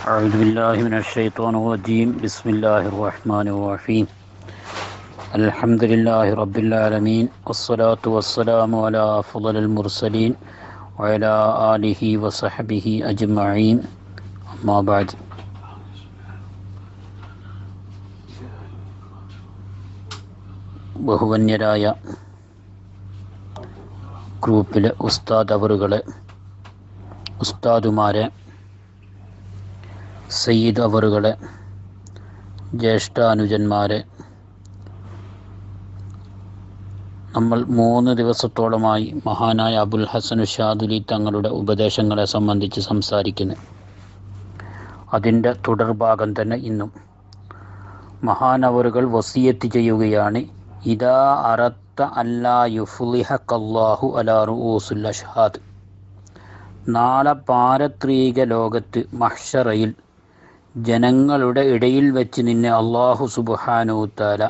أعوذ بالله من الشيطان الرجيم بسم الله الرحمن الرحيم الحمد لله رب العالمين والصلاة والسلام على أفضل المرسلين وعلى آله وصحبه أجمعين أما بعد ബഹുവന്യരായ ഗ്രൂപ്പിലെ ഉസ്താദ് അവറുകളെ ഉസ്താദുമാരെ സയ്യിദ് അവറുകളെ ജ്യേഷ്ഠാനുജന്മാരെ. നമ്മൾ മൂന്ന് ദിവസത്തോളമായി മഹാനായ അബുൽ ഹസൻ ഷാദുലി തങ്ങളുടെ ഉപദേശങ്ങളെ സംബന്ധിച്ച് സംസാരിക്കുന്നു. അതിന്റെ തുടർഭാഗം തന്നെ ഇന്നും. മഹാനവറുകൾ വസിയത്ത് ചെയ്യുകയാണ്. ഇതാ അറത്ത അല്ലാ യുഫ്ലിഹക്കല്ലാഹു അലാ റൂസുൽ അഷ്ഹാദ്. നാളെ പാരത്രീക ലോകത്ത് മഹ്ഷറയിൽ ജനങ്ങളുടെ ഇടയിൽ വെച്ച് നിന്നെ അള്ളാഹു സുബാനൂത്താല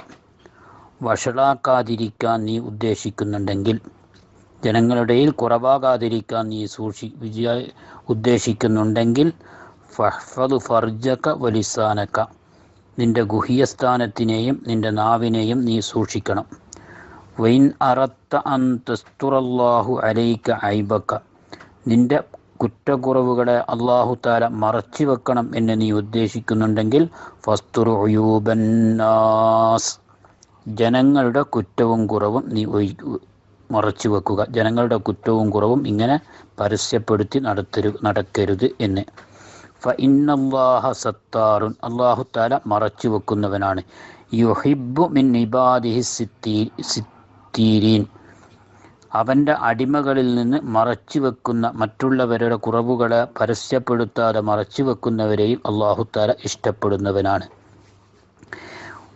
വഷളാക്കാതിരിക്കാൻ നീ ഉദ്ദേശിക്കുന്നുണ്ടെങ്കിൽ ജനങ്ങളുടെ കുറവാകാതിരിക്കാൻ നീ സൂക്ഷി വിജയ ഉദ്ദേശിക്കുന്നുണ്ടെങ്കിൽ ഫഹ്ഫദ് ഫർജക വലിസാനക്ക നിന്റെ ഗുഹ്യസ്ഥാനത്തിനെയും നിന്റെ നാവിനെയും നീ സൂക്ഷിക്കണം. വൈൻ അറത്ത അൻ തസ്തുറല്ലാഹു അലൈക്ക ഐബക്ക നിന്റെ കുറ്റക്കുറവുകളെ അള്ളാഹു താല മറച്ചു വെക്കണം എന്ന് നീ ഉദ്ദേശിക്കുന്നുണ്ടെങ്കിൽ ജനങ്ങളുടെ കുറ്റവും കുറവും നീ മറച്ചു വെക്കുക. ജനങ്ങളുടെ കുറ്റവും കുറവും ഇങ്ങനെ പരസ്യപ്പെടുത്തി നടത്തരു നടക്കരുത് എന്ന്. ഫ ഇന്നല്ലാഹ സത്താറുൻ. അള്ളാഹു താല മറച്ചു വെക്കുന്നവനാണ്. യുഹിബു മിൻ ഇബാദിഹി സിത്തീ സിത്തീരീൻ. അവന്റെ അടിമകളിൽ നിന്ന് മറച്ചു വെക്കുന്ന മറ്റുള്ളവരുടെ കുറവുകളെ പരസ്യപ്പെടുത്താതെ മറച്ചു വെക്കുന്നവരെയും അള്ളാഹുത്താല ഇഷ്ടപ്പെടുന്നവനാണ്.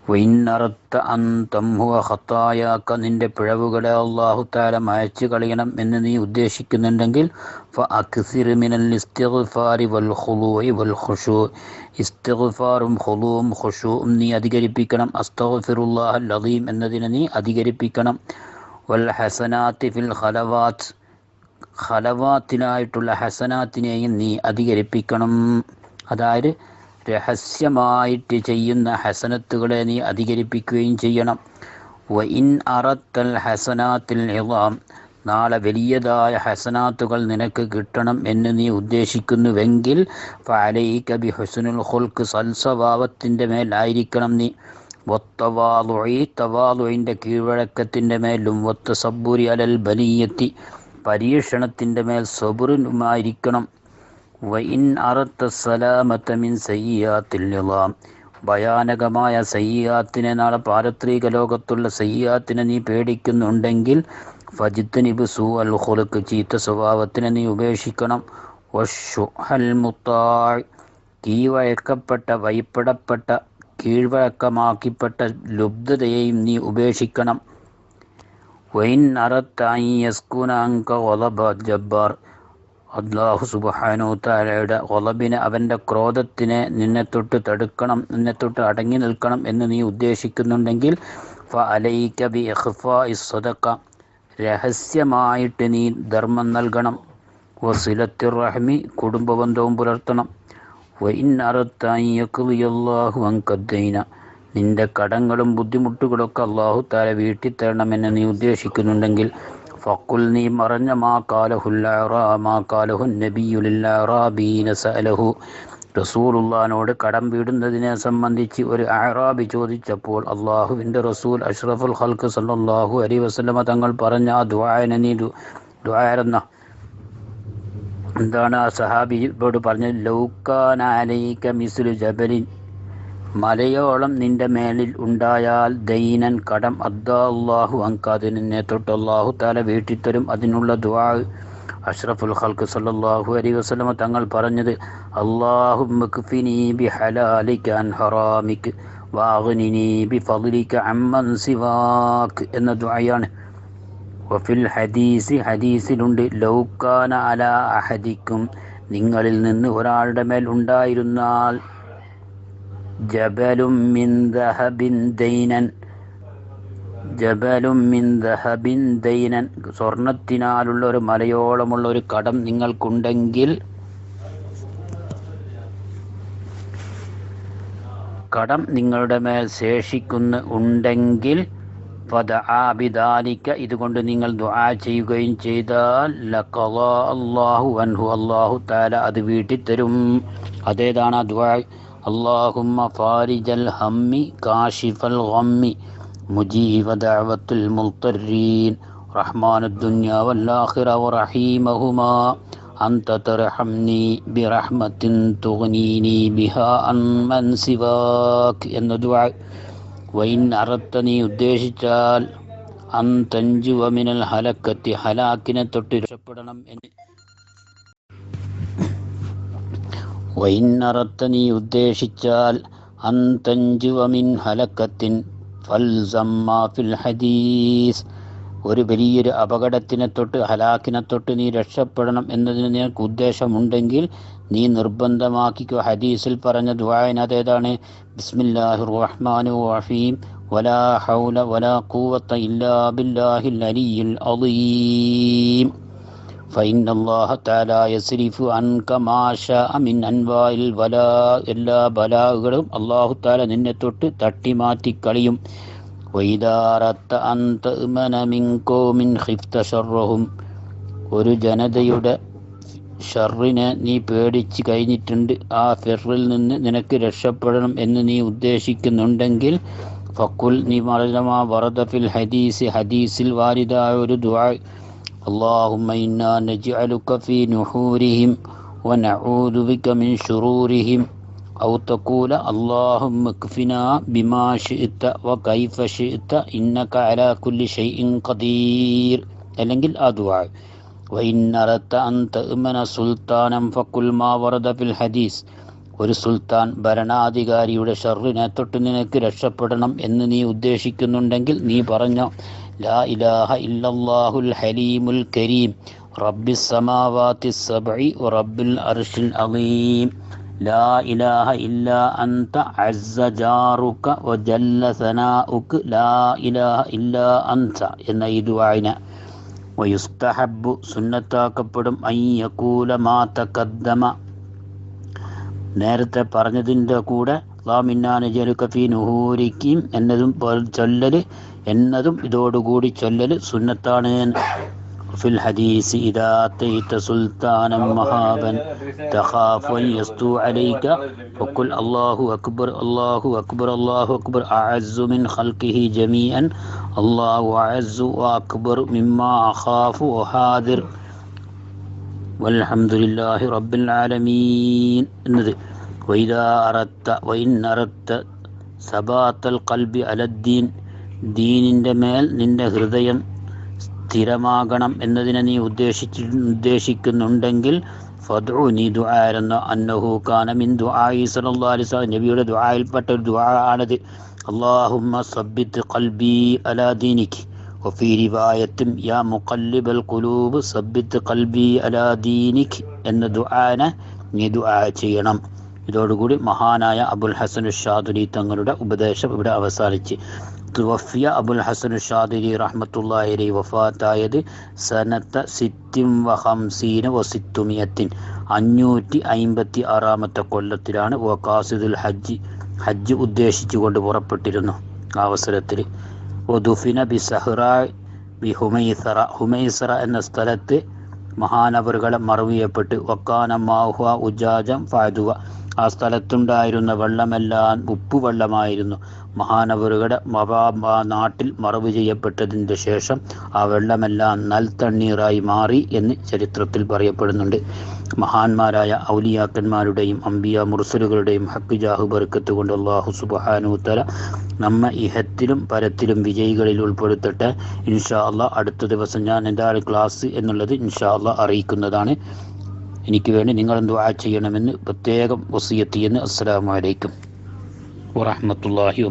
വൈന്നറത്ത അന്തംഹുവ ഹത്തായാക്ക നിന്റെ പിഴവുകളെ അള്ളാഹുത്താല മയച്ചു കളയണം എന്ന് നീ ഉദ്ദേശിക്കുന്നുണ്ടെങ്കിൽ ഇസ്തഫാറും ഹുലുവും ഖുശൂവും നീ അധികരിപ്പിക്കണം. അസ്തഫിറുല്ലാഹ് ലതീം എന്നതിനെ നീ അധികരിപ്പിക്കണം. വൽ ഹസനാത്തി ഫിൽ ഖലവാത്ത്. ഖലവാത്തിനായിട്ടുള്ള ഹസനാത്തിനെയും നീ അധികരിപ്പിക്കണം. അതായത് രഹസ്യമായിട്ട് ചെയ്യുന്ന ഹസനത്തുകളെ നീ അധികരിപ്പിക്കുകയും ചെയ്യണം. വ ഇൻ അറത്തൽ ഹസനാത്തിൽ ഇളാം നാളെ വലിയതായ ഹസനാത്തുകൾ നിനക്ക് കിട്ടണം എന്ന് നീ ഉദ്ദേശിക്കുന്നുവെങ്കിൽ ഫലൈക കബി ഹുസനുൽ ഹുൽക്ക് സൽസ്വഭാവത്തിന്റെ മേലായിരിക്കണം നീ. വത്തവാലുഴി തവാലുവിന്റെ കീഴ്വഴക്കത്തിന്റെ മേലും വത്ത സബ്ബുരി അലൽ ബലിയത്തി പരീക്ഷണത്തിന്റെ മേൽ സബുറിനുമായിരിക്കണം. വൈൻ അറത്ത സലാമത്ത മിൻ സയ്യാത്തിൽ നിളാം ഭയാനകമായ സയ്യാത്തിനെ നാളെ പാരത്രിക ലോകത്തുള്ള സയ്യാത്തിനെ നീ പേടിക്കുന്നുണ്ടെങ്കിൽ ഫജിത്തനിബ് സു അൽ ഹുലുക്ക് ചീത്ത സ്വഭാവത്തിനെ നീ ഉപേക്ഷിക്കണം. വഷുഹൽ മുത്താഴ് കീവഴക്കപ്പെട്ട വൈപ്പെടപ്പെട്ട കീഴ്വഴക്കമാക്കിപ്പെട്ട ലുബ്ധതയെയും നീ ഉപേക്ഷിക്കണം. വൈൻ അറത്തായിസ്കുനാങ്ക ഒലബ ജബ്ബാർ. അള്ളാഹു സുബാനു താലയുടെ ഒലബിനെ അവന്റെ ക്രോധത്തിനെ നിന്നെ തൊട്ട് തടുക്കണം നിന്നെ തൊട്ട് അടങ്ങി നിൽക്കണം എന്ന് നീ ഉദ്ദേശിക്കുന്നുണ്ടെങ്കിൽ ഫ അലൈക ബി ഇഖ്ഫ ഇസ്വതക്ക രഹസ്യമായിട്ട് നീ ധർമ്മം നൽകണം. വസിലത്തിർ റഹ്മി കുടുംബബന്ധവും പുലർത്തണം. നിന്റെ കടങ്ങളും ബുദ്ധിമുട്ടുകളൊക്കെ അള്ളാഹു താര വീട്ടിൽ തരണമെന്ന് നീ ഉദ്ദേശിക്കുന്നുണ്ടെങ്കിൽ ഫക്കുൽ നീ മറഞ്ഞ മാ കാലഹുല്ലാ മാ കാലഹു നബിയുലില്ലാറാബീന സലഹു റസൂലുള്ളാനോട് കടം വീടുന്നതിനെ സംബന്ധിച്ച് ഒരു ആറാബി ചോദിച്ചപ്പോൾ അള്ളാഹുവിന്റെ റസൂൽ അഷ്റഫുൽ ഹൽക്ക് സല്ലാഹു അലി വസ്ലമ തങ്ങൾ പറഞ്ഞ ആ ദ്വായന നീ ദ്വായരെന്ന എന്താണ് ആ സഹാബിയോട് പറഞ്ഞത്? ലൗക്കാനാലയിക്ക മിസുലു ജബലിൻ മലയോളം നിന്റെ മേലിൽ ഉണ്ടായാൽ ദൈനൻ കടം അദ്ദാഹു അള്ളാഹു അങ്കാത് നിന്നെ തൊട്ട് അള്ളാഹു താല വീട്ടിത്തരും അതിനുള്ള ദുആ അഷ്റഫുൽ ഖൽക്ക് സല്ലാഹു അലൈഹി വസ്ലമ തങ്ങൾ പറഞ്ഞത് സിവാക് എന്ന ദുആയാണ്. വഫിൽ ഹദീസ് ഹദീസിലുണ്ട് ലൗക്കാന അല അഹദിക്കും. നിങ്ങളിൽ നിന്ന് ഒരാളുടെ മേൽ ഉണ്ടായിരുന്നാൽ ജബലും മിൻ ദഹബിൻ ദൈനൻ ജബലും മിൻ ദഹബിൻ ദൈനൻ സ്വർണത്തിനാലുള്ള ഒരു മലയോളമുള്ള ഒരു കടം നിങ്ങൾക്കുണ്ടെങ്കിൽ കടം നിങ്ങളുടെ മേൽ ശേഷിക്കുന്ന ഉണ്ടെങ്കിൽ ഫദആബിദാലിക്ക ഇതുകൊണ്ട് നിങ്ങൾ ദുആ ചെയ്യുകയും ചെയ്താൽ ലഖളാ അല്ലാഹു അൻഹു അല്ലാഹു തആല അത് വീട്ടിത്തരും അതേതാണ് ആ ദുആ അല്ലാഹുമ്മ ഫാരിജൽ ഹമ്മി കാശിഫൽ ഗമ്മി മുജീബ ദഅവത്തുൽ മുൽത്തരീൻ റഹ്മാനു ദുനിയ വല്ലാഖിറ വറഹീമഹുമാ أنت ترحمني برحمة تغنيني بها عن من سواك എന്ന ദുആ വൈൻ അറത്ത നീ ഉദ്ദേശിച്ചാൽ അൻ തഞ്ചുവ മിനൽ ഹലക്കത്തി ഹലാക്കിനെ തൊട്ട് രക്ഷപ്പെടണം എന്ന്. വൈൻ അറത്ത നീ ഉദ്ദേശിച്ചാൽ അൻ തഞ്ചുവ മിൻ ഹലക്കത്തിൻ ഫിൽ ഹദീസ്. ഒരു വലിയൊരു അപകടത്തിനെ തൊട്ട് ഹലാക്കിനെ തൊട്ട് നീ രക്ഷപ്പെടണം എന്നതിന് നിനക്ക് ഉദ്ദേശമുണ്ടെങ്കിൽ നീ നിർബന്ധമാക്കിക്കോ ഹദീസിൽ പറഞ്ഞ ദ്വായനതേതാണ് ബിസ്മില്ലാഹിർ റഹ്മാനു റഹീം വലാ ഹൗല വലാ ഖുവത്ത ഇല്ലാ ബില്ലാഹിൽ അലിയിൽ അളീം فإن الله تعالى يصرف عنك ما شاء من أنواع البلاء എല്ലാ ബലാകളും അള്ളാഹു താല നിന്നെ തൊട്ട് തട്ടി മാറ്റി കളിയും വൈദാറത്ത അന്ത മിൻ ഖിഫ്ത ഷർറഹും ഒരു ജനതയുടെ ഷർറിനെ നീ പേടിച്ച് കഴിഞ്ഞിട്ടുണ്ട് ആ ഫിറിൽ നിന്ന് നിനക്ക് രക്ഷപ്പെടണം എന്ന് നീ ഉദ്ദേശിക്കുന്നുണ്ടെങ്കിൽ ഫക്കുൽ നീ മറലമാ വറദ ഫിൽ ഹദീസ് ഹദീസിൽ വാരിദായ ഒരു ദുആ اللهم إنا نجعلك في نحورهم ونعوذ بك من شرورهم أو تقول اللهم اكفنا بما شئت وكيف شئت إنك على كل شيء قدير അല്ലെങ്കിൽ ആ ദുആ وإن أردت أن تأمن سلطانا فقل ما ورد في الحديث ഒരു സുൽത്താൻ ഭരണാധികാരിയുടെ ഷർറിനെ തൊട്ട് നിനക്ക് രക്ഷപ്പെടണം എന്ന് നീ ഉദ്ദേശിക്കുന്നുണ്ടെങ്കിൽ നീ പറഞ്ഞോ ലാ ഇലാഹ ഇല്ലല്ലാഹുൽ ഹലീമുൽ കരീം റബ്ബിസ് സമാവാതി സബ്ഇ വറബ്ബിൽ അർശിൽ അളീം ലാ ഇലാഹ ഇല്ലാ അൻത അസ്സ ജാറുക വജല്ല സനാഉക ലാ ഇലാഹ ഇല്ലാ അൻത എന്ന ഈ ദുആഇന വയുസ്തഹബ്ബു സുന്നത്താക്കപ്പെടും അയ്യകൂല യകൂല മാ തഖദ്ദമ. നേരത്തെ പറഞ്ഞതിന്റെ കൂടെ ലാമിന്നാനുജലുക്കഫി നുഹൂരിക്കും എന്നതും ചൊല്ലൽ എന്നതും ഇതോടുകൂടി ചൊല്ലൽ സുന്നത്താണ് في الحديث إذا أتيت سلطانا مهابا تخاف أن يستو عليك فقل الله أكبر الله أكبر الله أكبر أعز من خلقه جميعا الله أعز وأكبر مما أخاف وحاذر والحمد لله رب العالمين എന്നത് وإذا أردت وإن أردت ثبات القلب على الدين ദീനിൻ്റെ മേൽ നിന്റെ ഹൃദയം സ്ഥിരമാകണം എന്നതിനെ നീ ഉദ്ദേശിച്ച് ഉദ്ദേശിക്കുന്നുണ്ടെങ്കിൽ ഫദ്ഉ നീ ദുആരെന്ന അന്നഹു കാന മിൻ ദുആഇ സല്ലല്ലാഹു അലൈഹി വസല്ലം നബിയുടെ ദുആയിൽപ്പെട്ട ഒരു ദുആ ആണത് അല്ലാഹുമ്മ സബ്ബിത് ഖൽബി അലാ ദീനിക് وفي رواية يا مقلب القلوب ثبت قلبي على دينك എന്ന ദുആന നീ ദുആ ചെയ്യണം ഇതോടുകൂടി മഹാനായ അബുൽ ഹസൻ ഷാദുലി തങ്ങളുടെ ഉപദേശം ഇവിടെ അവസാനിച്ച് തുവഫിയ അബുൽ ഹസൻ ഷാദിരി റഹ്മത്തുല്ലാഹിരി വഫാത്തായത് സനത്ത സിത്തിം വഹംസീന വസിത്തുമിയത്തിൻ അഞ്ഞൂറ്റി അയിമ്പത്തി ആറാമത്തെ കൊല്ലത്തിലാണ് വക്കാസിദുൽ ഹജ്ജ് ഹജ്ജ് ഉദ്ദേശിച്ചുകൊണ്ട് പുറപ്പെട്ടിരുന്നു അവസരത്തിൽ. ഒദുഫിന ബി സഹ്റ ബി ഹുമൈസറ. ഹുമൈസറ എന്ന സ്ഥലത്ത് മഹാനവറുകളെ മറവിയപ്പെട്ട് വക്കാന മാഹുവ ഉജാജം ഫാദുവ. ആ സ്ഥലത്തുണ്ടായിരുന്ന വെള്ളമെല്ലാം ഉപ്പുവെള്ളമായിരുന്നു. മഹാനവറുകളുടെ നാട്ടിൽ മറവ് ചെയ്യപ്പെട്ടതിന്റെ ശേഷം ആ വെള്ളമെല്ലാം നൽതണ്ണീറായി മാറി എന്ന് ചരിത്രത്തിൽ പറയപ്പെടുന്നുണ്ട്. മഹാന്മാരായ ഔലിയാക്കന്മാരുടെയും അമ്പിയ മുർസലുകളുടെയും ഹക്കുജാഹു ബർക്കത്ത് കൊണ്ട് അള്ളാഹു സുബാനൂത്തല നമ്മ ഇഹത്തിലും പരത്തിലും വിജയികളിൽ ഉൾപ്പെടുത്തട്ടെ. ഇൻഷാ അള്ളാഹ് അടുത്ത ദിവസം ഞാൻ എന്താണ് ക്ലാസ് എന്നുള്ളത് ഇൻഷാ അള്ളാഹ് അറിയിക്കുന്നതാണ്. എനിക്ക് വേണ്ടി നിങ്ങൾ ദുആ ചെയ്യണമെന്ന് പ്രത്യേകം വസിയെത്തിയെന്ന് അസ്സലാമലൈക്കും വറഹമത്തല്ലാഹി